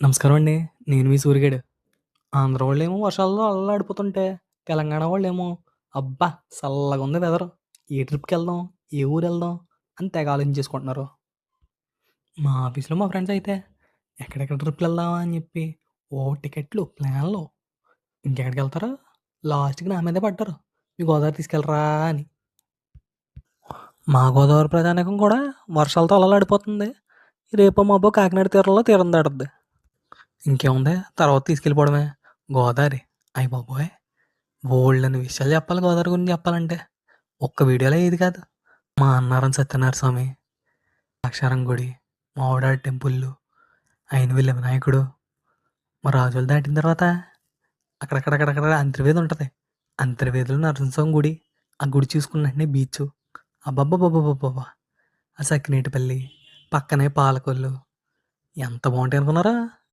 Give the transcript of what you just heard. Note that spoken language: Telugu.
నమస్కారం అండి. నేను మీ సూరిగాడు. ఆంధ్ర వాళ్ళేమో వర్షాల్లో అల్లాడిపోతుంటే, తెలంగాణ వాళ్ళేమో అబ్బా! సల్లగుంది వెదరు. ఏ ట్రిప్‌కెళ్దాం? ఏ ఊరెళ్దాం? అని తెగ ఆలోచించేసుకుంటున్నారు. మా ఆఫీస్‌లో మా ఫ్రెండ్స్ అయితే ఎక్కడెక్కడ ట్రిప్‌లెళ్దామా అని చెప్పి ఓ టికెట్లు, ప్లాన్లు. ఇంకెక్కడికెళ్తారు? లాస్ట్‌కి నా మీదే పడ్డారు. "మీ గోదావరి తీసుకెళ్ళరా" అని. మా గోదావరి ప్రజానీకం కూడా వర్షాలతో అల్లల్లాడిపోతుంది. రేపో మాపో కాకినాడ తీరంలో తీరం దాటుద్ది. ఇంకేముంది తర్వాత తీసుకెళ్ళిపోవడమే. గోదావరి అయ్యబాబోయ్! అని విషయాలు చెప్పాలి గోదావరి గురించి చెప్పాలంటే. ఒక్క వీడియోలో అయ్యేది కాదు. మా అన్నారం సత్యనారాయణ స్వామి, అక్షరం గుడి, మావుడాడ టెంపుల్లు, అయినవల్లి వినాయకుడు, మా రాజులు దాటిన తర్వాత అక్కడక్కడక్కడక్కడ అంతర్వేది ఉంటుంది అంతర్వేదిలో నరసింహస్వామి గుడి. ఆ గుడి చూసుకున్న వెంటనే బీచు. అబ్బబ్బబ్బబ్బబ్బబ్బా! ఆ సకినేటిపల్లి, పక్కనే పాలకొల్లు ఎంత బాగుంటాయి అనుకున్నారా